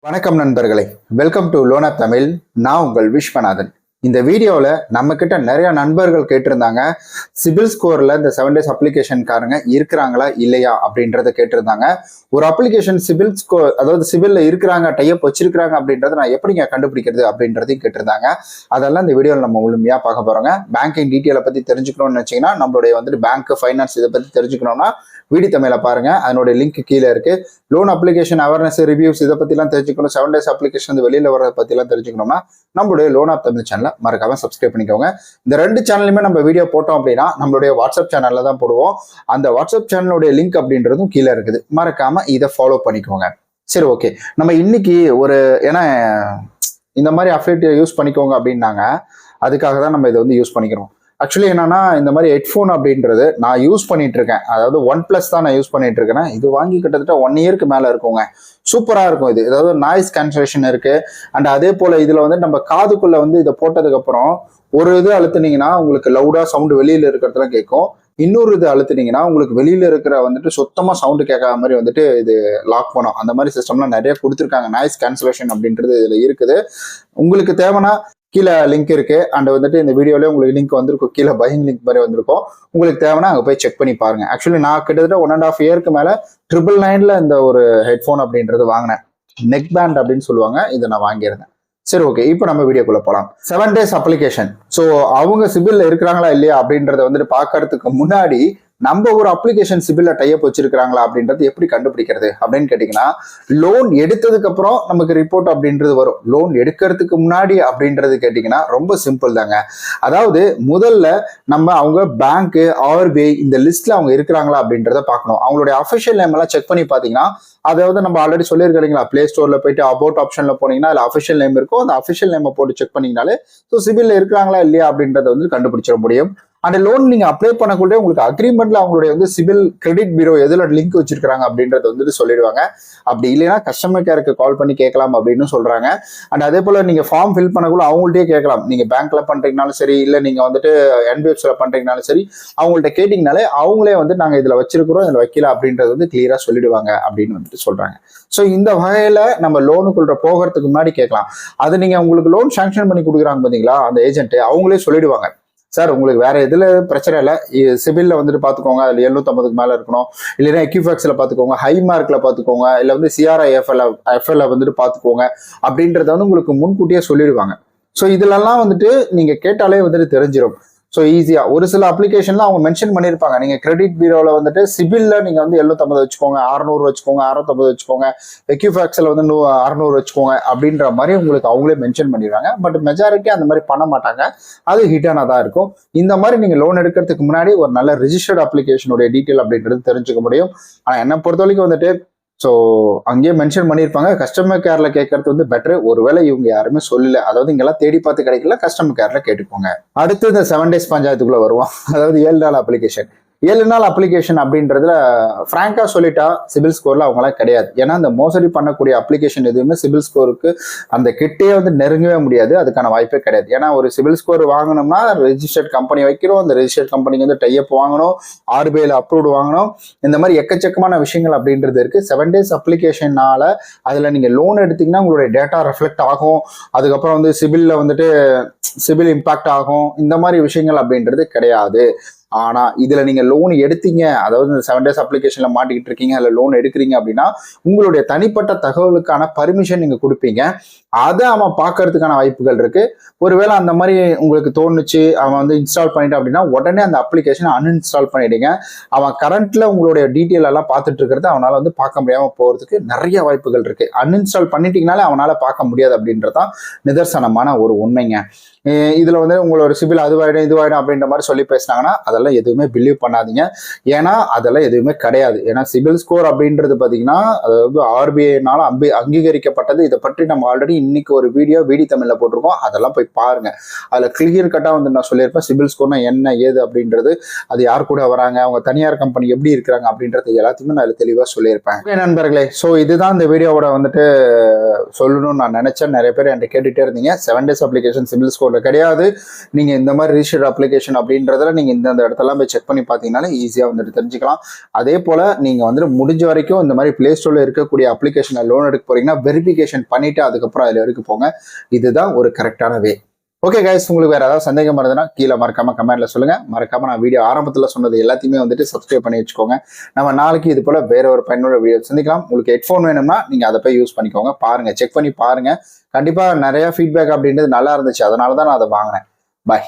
வணக்கம் நண்பர்களே. Welcome to லோனா தமிழ். நான் உங்கள் விஸ்வநாதன். இந்த வீடியோவில் நம்மக்கிட்ட நிறையா நிறைய நண்பர்கள் கேட்டிருந்தாங்க. சிபில் ஸ்கோரில் இந்த செவன் டேஸ் அப்ளிகேஷன்காரங்க இருக்கிறாங்களா இல்லையா அப்படின்றத கேட்டிருந்தாங்க. ஒரு அப்ளிகேஷன் சிபில் ஸ்கோர் அதாவது சிபிலில் இருக்கிறாங்க டைப் வச்சிருக்கிறாங்க அப்படின்றத நான் எப்படிங்க கண்டுபிடிக்கிறது அப்படின்றதையும் கேட்டிருந்தாங்க. அதெல்லாம் இந்த வீடியோவில் நம்ம முழுமையாக பார்க்க போகிறோங்க பேங்கிங் டீட்டெயிலை பற்றி தெரிஞ்சுக்கணும்னு வச்சிங்கன்னா நம்மளுடைய வந்துட்டு பேங்க் ஃபைனான்ஸ் இதை பற்றி தெரிஞ்சுக்கணும்னா வீடி தமிழை பாருங்க. அதனுடைய லிங்க் கீழே இருக்கு. லோன் அப்ளிகேஷன் அவேர்னஸ் ரிவ்யூஸ் இதை பற்றிலாம் தெரிஞ்சுக்கணும். செவன் டேஸ் அப்ளிகேஷன் வந்து வெளியில் வரதை பற்றிலாம் தெரிஞ்சுக்கணும்னா நம்மளுடைய லோன் ஆப் தமிழ் சேனலை மறக்காம சப்ஸ்கிரைப் பண்ணிக்கோங்க. இந்த ரெண்டு சேனலுமே நம்ம வீடியோ போட்டோம் அப்படின்னா நம்மளுடைய வாட்ஸ்அப் சேனல்ல தான் போடுவோம். அந்த வாட்ஸ்அப் சேனலுடைய லிங்க் அப்படின்றதும் கீழே இருக்குது. மறக்காம இதை ஃபாலோ பண்ணிக்கோங்க. சரி ஓகே நம்ம இன்னைக்கு ஒரு ஏன்னா இந்த மாதிரி அஃபிலிட்டி யூஸ் பண்ணிக்கோங்க அப்படின்னாங்க. அதுக்காக தான் நம்ம இதை வந்து யூஸ் பண்ணிக்கிறோம். ஆக்சுவலி என்னன்னா இந்த மாதிரி ஹெட்ஃபோன் அப்படின்றது நான் யூஸ் பண்ணிட்டு இருக்கேன் அதாவது ஒன் பிளஸ் தான் நான் யூஸ் பண்ணிட்டு இருக்கேன் இது வாங்கி கிட்டத்தட்ட ஒன் இயருக்கு மேலே இருக்குங்க. சூப்பராக இருக்கும் இது. அதாவது நாய்ஸ் கேன்சலேஷன் இருக்கு. அண்ட் அதே போல இதில் வந்து நம்ம காதுக்குள்ள வந்து இதை போட்டதுக்கப்புறம் ஒரு இது அழுத்துனீங்கன்னா உங்களுக்கு லவுடா சவுண்டு வெளியில இருக்கிறதுலாம் கேட்கும். இன்னொரு இது அழுத்துனீங்கன்னா உங்களுக்கு வெளியில இருக்கிற வந்துட்டு சுத்தமா சவுண்டு கேட்காத மாதிரி வந்துட்டு இது லாக் பண்ணும். அந்த மாதிரி சிஸ்டம்லாம் நிறைய கொடுத்துருக்காங்க. நாய்ஸ் கேன்சலேஷன் அப்படின்றது இதுல இருக்குது. உங்களுக்கு தேவைன்னா கீழே லிங்க் இருக்கு. அண்ட் வந்துட்டு இந்த வீடியோலேயே உங்களுக்கு லிங்க் வந்திருக்கும். கீழே பையிங் லிங்க் மாதிரி வந்திருக்கும். உங்களுக்கு தேவைன்னா அங்கே போய் செக் பண்ணி பாருங்க. ஆக்சுவலி நான் கிட்டத்தட்ட ஒன் அண்ட் ஆஃப் இயர்க்கு மேலே ட்ரிபிள் நைன்ல இந்த ஒரு ஹெட்ஃபோன் அப்படின்றது வாங்கினேன். நெக் பேண்ட் அப்படின்னு சொல்லுவாங்க. இதை நான் வாங்கியிருந்தேன். சரி ஓகே இப்போ நம்ம வீடியோக்குள்ளே போகலாம் செவன் டேஸ் அப்ளிகேஷன் ஸோ அவங்க சிபிலில் இருக்கிறாங்களா இல்லையா அப்படின்றத வந்துட்டு பார்க்கறதுக்கு முன்னாடி நம்ம ஒரு அப்ளிகேஷன் சிபில்ல டைப் வச்சிருக்காங்களா அப்படின்றது எப்படி கண்டுபிடிக்கிறது? அப்படின்னு கேட்டிங்கன்னா லோன் எடுத்ததுக்கு அப்புறம் நமக்கு ரிப்போர்ட் அப்படின்றது வரும். லோன் எடுக்கிறதுக்கு முன்னாடி அப்படின்றது கேட்டீங்கன்னா ரொம்ப சிம்பிள் தாங்க. அதாவது முதல்ல நம்ம அவங்க பேங்க்கு ஆர்பிஐ இந்த லிஸ்ட்ல அவங்க இருக்கிறாங்களா அப்படின்றத பார்க்கணும். அவங்களுடைய அஃபிஷியல் நேம் எல்லாம் செக் பண்ணி பார்த்தீங்கன்னா அதாவது நம்ம ஆல்ரெடி சொல்லியிருக்கோம் இல்லைங்களா? பிளே ஸ்டோர்ல போயிட்டு அபவுட் ஆப்ஷன்ல போனீங்கன்னா அதில் அஃபிஷியல் நேம் இருக்கும் அந்த அஃபிஷியல் நேமை போட்டு செக் பண்ணீங்கனாலே ஸோ சிபில்ல இருக்கிறாங்களா இல்லையா அப்படின்றத வந்து கண்டுபிடிச்சிட முடியும். அந்த லோன் நீங்க அப்ளை பண்ணக்கூடிய உங்களுக்கு அக்ரிமெண்ட்ல அவங்களுடைய வந்து சிவில் கிரெடிட் பீரோ எதுல லிங்க் வச்சிருக்காங்க அப்படின்றத வந்துட்டு சொல்லிடுவாங்க. அப்படி இல்லைன்னா கஸ்டமர் கேருக்கு கால் பண்ணி கேட்கலாம் அப்படின்னு சொல்றாங்க. அண்ட் அதே போல நீங்க ஃபார்ம் ஃபில் பண்ணக்குள்ள அவங்கள்ட்டயே கேட்கலாம். நீங்க பேங்க்ல பண்றீங்கனாலும் சரி இல்ல நீங்க வந்துட்டு என்பிஎஃப்ஸ்ல பண்றீங்கனாலும் சரி அவங்கள்ட்ட கேட்டீங்கனாலே அவங்களே வந்து நாங்க இதுல வச்சிருக்கிறோம் இதுல வைக்கல அப்படின்றது வந்து கிளியரா சொல்லிடுவாங்க அப்படின்னு வந்துட்டு சொல்றாங்க. ஸோ இந்த வகையில நம்ம லோனுக்குள்ள போகிறதுக்கு முன்னாடி கேட்கலாம். அது நீங்க உங்களுக்கு லோன் சாங்ஷன் பண்ணி கொடுக்குறாங்க பாத்தீங்களா? அந்த ஏஜென்ட் அவங்களே சொல்லிடுவாங்க. சார் உங்களுக்கு வேற எதுல பிரச்சனை இல்லை. சிபில்ல வந்துட்டு பாத்துக்கோங்க. அதுல எழுநூத்தம்பதுக்கு மேல இருக்கணும். இல்லைன்னா எக்யூஃபேக்ஸ்ல பாத்துக்கோங்க. ஹை மார்க்ல பாத்துக்கோங்க. இல்ல வந்து சிஆர்ஐ எஃப்எல் எஃப்எல்ல வந்துட்டு பாத்துக்கோங்க. அப்படின்றத வந்து உங்களுக்கு முன்கூட்டியே சொல்லிடுவாங்க. ஸோ இதுலலாம் வந்துட்டு நீங்க கேட்டாலே வந்துட்டு தெரிஞ்சிடும் ஸோ ஈஸியாக ஒரு சில அப்ளிகேஷனில் அவங்க மென்ஷன் பண்ணியிருப்பாங்க நீங்கள் கிரெடிட் பீரோவில் வந்துட்டு சிபிலில் நீங்கள் வந்து எழுநூத்தம்பது வச்சுக்கோங்க அறநூறு வச்சுக்கோங்க அறுநூத்தம்பது வச்சுக்கோங்க எக்யூஃபேக்ஸ்ல வந்து நூ அறநூறு வச்சுக்கோங்க அப்படின்ற மாதிரி உங்களுக்கு அவங்களே மென்ஷன் பண்ணிடுவாங்க. பட் மெஜாரிட்டி அந்த மாதிரி பண்ண மாட்டாங்க. அது ஹிட்டானாக தான் இருக்கும். இந்த மாதிரி நீங்கள் லோன் எடுக்கிறதுக்கு முன்னாடி ஒரு நல்ல ரிஜிஸ்டர்ட் அப்ளிகேஷனுடைய டீட்டெயில் அப்படின்றது தெரிஞ்சுக்க முடியும். ஆனால் என்னை பொறுத்த வரைக்கும் வந்துட்டு ஸோ அங்கேயே மென்ஷன் பண்ணியிருப்பாங்க. கஸ்டமர் கேரில் கேட்கறது வந்து பெட்டர் ஒருவேளை இவங்க யாருமே சொல்லல. அதாவது இங்கெல்லாம் தேடி பார்த்து கிடைக்கல. கஸ்டமர் கேரில் கேட்டுக்கோங்க. அடுத்து இந்த செவன் டேஸ் பஞ்சாயத்துக்குள்ளே வருவோம். அதாவது ஏழு நாள் அப்ளிகேஷன் ஏழு நாள் அப்ளிகேஷன் அப்படின்றதுல ஃப்ராங்கா சொல்லிட்டா சிபில் ஸ்கோர்ல அவங்களாம் கிடையாது. ஏன்னா அந்த மோசடி பண்ணக்கூடிய அப்ளிகேஷன் எதுவுமே சிபில் ஸ்கோருக்கு அந்த கிட்டே வந்து நெருங்கவே முடியாது. அதுக்கான வாய்ப்பே கிடையாது. ஏன்னா ஒரு சிபில் ஸ்கோர் வாங்கணும்னா ரெஜிஸ்டர்ட் கம்பெனி வைக்கிறோம். அந்த ரெஜிஸ்டர்ட் கம்பெனிக்கு வந்து டைப் வாங்கணும். ஆர்பிஐல அப்ரூவ்டு வாங்கணும். இந்த மாதிரி எக்கச்சக்கமான விஷயங்கள் அப்படின்றது இருக்கு. செவன் டேஸ் அப்ளிகேஷனால அதுல நீங்க லோன் எடுத்தீங்கன்னா உங்களுடைய டேட்டா ரெஃப்ளெக்ட் ஆகும். அதுக்கப்புறம் வந்து சிபில்ல வந்துட்டு சிபில் இம்பாக்ட் ஆகும். இந்த மாதிரி விஷயங்கள் அப்படின்றது கிடையாது. ஆனா இதுல நீங்க லோன் எடுத்தீங்க அதாவது இந்த செவன் டேஸ் அப்ளிகேஷன்ல மாட்டிக்கிட்டு இருக்கீங்க இல்லை லோன் எடுக்கிறீங்க அப்படின்னா உங்களுடைய தனிப்பட்ட தகவலுக்கான பர்மிஷன் நீங்க கொடுப்பீங்க. அதை அவன் பார்க்கறதுக்கான வாய்ப்புகள் இருக்கு. ஒருவேளை அந்த மாதிரி உங்களுக்கு தோணுச்சு அவன் வந்து இன்ஸ்டால் பண்ணிட்டான் அப்படின்னா உடனே அந்த அப்ளிகேஷனை அன்இன்ஸ்டால் பண்ணிடுங்க. அவன் கரண்ட்ல உங்களுடைய டீட்டெயில் எல்லாம் பார்த்துட்டு இருக்கிறத அவனால வந்து பார்க்க முடியாம போறதுக்கு நிறைய வாய்ப்புகள் இருக்கு. அன்இன்ஸ்டால் பண்ணிட்டீங்கனாலே அவனால பார்க்க முடியாது அப்படின்றதான் நிதர்சனமான ஒரு உண்மைங்க. இதில் இதுல வந்து உங்களோட சிபில் அதுவாயிடும் இதுவாயிடும் அப்படின்ற மாதிரி சொல்லி பேசினாங்கன்னா அதெல்லாம் எதுவுமே பிலீவ் பண்ணாதீங்க. ஏன்னா அதெல்லாம் எதுவுமே கிடையாது. ஏன்னா சிபில் ஸ்கோர் அப்படின்றது பார்த்தீங்கன்னா அதாவது ஆர்பிஐனால அம்பி அங்கீகரிக்கப்பட்டது. இதை பற்றி நம்ம ஆல்ரெடி இன்னைக்கு ஒரு வீடியோ வீடி தமிழில் போட்டிருக்கோம். அதெல்லாம் போய் பாருங்க. அதில் கிளியர் கட்டாக வந்து நான் சொல்லியிருப்பேன். சிபில் ஸ்கோர்னா என்ன ஏது அப்படின்றது அது யார் கூட வராங்க அவங்க தனியார் கம்பெனி எப்படி இருக்கிறாங்க அப்படின்றது எல்லாத்தையுமே நான் அதில் தெளிவாக சொல்லியிருப்பேன். ஓகே நண்பர்களே ஸோ இதுதான் இந்த வீடியோவோட வந்துட்டு சொல்லணும்னு நான் நினைச்சேன். நிறைய பேர் என்கிட்ட கேட்டுகிட்டே இருந்தீங்க. செவன் டேஸ் அப்ளிகேஷன் சிபில் ஸ்கோரில் கிடையாது. நீங்கள் இந்த மாதிரி ரிஜிஸ்டர்ட் அப்ளிகேஷன் அப்படின்றதுல நீங்கள் இந்த இடத்தெல்லாம் போய் செக் பண்ணி பார்த்தீங்கனாலே ஈஸியாக வந்துட்டு தெரிஞ்சுக்கலாம். அதே போல் நீங்கள் வந்துட்டு முடிஞ்ச வரைக்கும் இந்த மாதிரி ப்ளே ஸ்டோரில் இருக்கக்கூடிய அப்ளிகேஷனில் லோன் எடுக்க போறீங்கன்னா வெரிஃபிகேஷன் பண்ணிவிட்டு அதுக்கப்புறம் அதில் எடுக்க போங்க. இதுதான் ஒரு கரெக்டான வே ஓகே கைஸ் உங்களுக்கு வேறு ஏதாவது சந்தேகம் இருந்ததுன்னா கீழே மறக்காம கமெண்ட்ல சொல்லுங்கள் மறக்காம நான் வீடியோ ஆரம்பத்தில் சொன்னது எல்லாத்தையுமே வந்துட்டு சப்ஸ்கிரைப் பண்ணி வச்சுக்கோங்க. நம்ம நாளைக்கு இது போல் வேற ஒரு பயனுள்ள வீடியோ சந்திக்கலாம். உங்களுக்கு ஹெட்ஃபோன் வேணும்னா நீங்கள் அதை போய் யூஸ் பண்ணிக்கோங்க. பாருங்க செக் பண்ணி பாருங்க. கண்டிப்பாக நிறையா ஃபீட்பேக் அப்படின்றது நல்லா இருந்துச்சு. அதனால தான் நான் அதை வாங்கினேன். பாய்